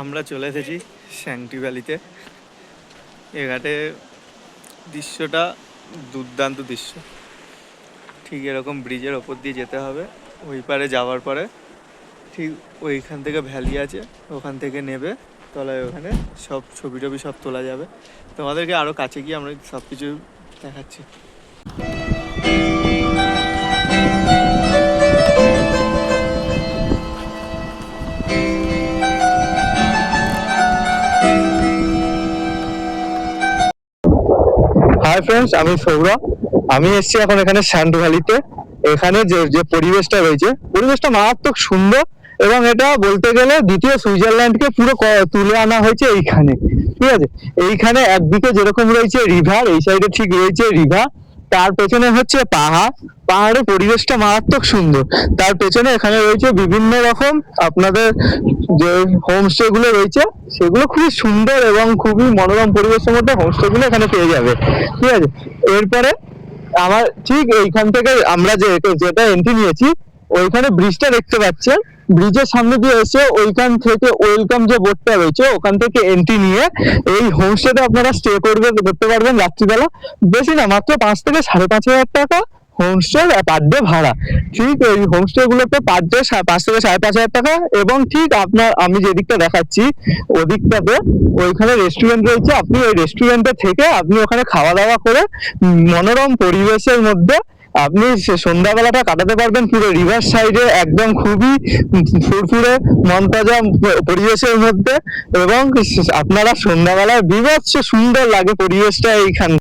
আমরা চলে এসেছি স্যাংটি ভ্যালিতে। এ ঘাটে দৃশ্যটা দুর্দান্ত দৃশ্য। ঠিক এরকম ব্রিজের ওপর দিয়ে যেতে হবে, ওই পারে যাওয়ার পরে। ঠিক ওইখান থেকে ভ্যালি আছে, ওখান থেকে নেবে, তলায় ওখানে সব ছবি টবি সব তোলা যাবে। তোমাদেরকে আরও কাছে গিয়ে আমরা সব কিছু দেখাচ্ছি। হাই ফ্রেন্ডস আমি সৌরভ। আমি এসছি এখন এখানে স্যান্ড ভ্যালিতে। এখানে যে যে পরিবেশটা রয়েছে, পরিবেশটা মারাত্মক সুন্দর এবং এটা বলতে গেলে দ্বিতীয় সুইজারল্যান্ডকে পুরো তুলে আনা হয়েছে এইখানে। ঠিক আছে? এইখানে একদিকে যেরকম রয়েছে রিভার, এই সাইডে ঠিক রয়েছে রিভার। তার পেছনে হচ্ছে পাহাড়। পাহাড়ের পরিবেশটা মারাত্মক সুন্দর। তার পেছনে এখানে রয়েছে বিভিন্ন রকম আপনাদের যে হোমস্টে গুলো রয়েছে, সেগুলো খুবই সুন্দর এবং খুবই মনোরম পরিবেশের মধ্যে হোমস্টে গুলো এখানে পেয়ে যাবে। ঠিক আছে? এরপরে আমার ঠিক এইখান থেকে আমরা যে যেটা এন্ট্রি নিয়েছি ওইখানে ব্রিজটা দেখতে পাচ্ছেন। ব্রিজের সামনে দিয়ে এসে ওইখান থেকে ওয়েলকাম যে বোর্ডটা রয়েছে, ওখান থেকে এন্ট্রি নিয়ে এই হোমস্টেতে আপনারা স্টে করবে করতে পারবেন রাত্রিবেলা। বেশি না, মাত্র পাঁচ থেকে সাড়ে পাঁচ হাজার টাকা হোমস্টে পার ডে ভাড়া। ঠিক এই হোমস্টে গুলোতে পার ডে পাঁচ থেকে সাড়ে পাঁচ হাজার টাকা এবং ঠিক আপনার, আমি যেদিকটা দেখাচ্ছি, ওদিকটাতে ওইখানে রেস্টুরেন্ট রয়েছে। আপনি ওই রেস্টুরেন্টে থেকে আপনি ওখানে খাওয়া দাওয়া করে মনোরম পরিবেশের মধ্যে আপনি সন্ধ্যাবেলাটা কাটাতে পারবেন পুরো রিভার সাইডে একদম খুবই ফুরফুরে ফুরফুরে, মনতাজা পরিবেশের মধ্যে এবং আপনারা সন্ধ্যাবেলায় বিভৎস সুন্দর লাগে পরিবেশটা এইখান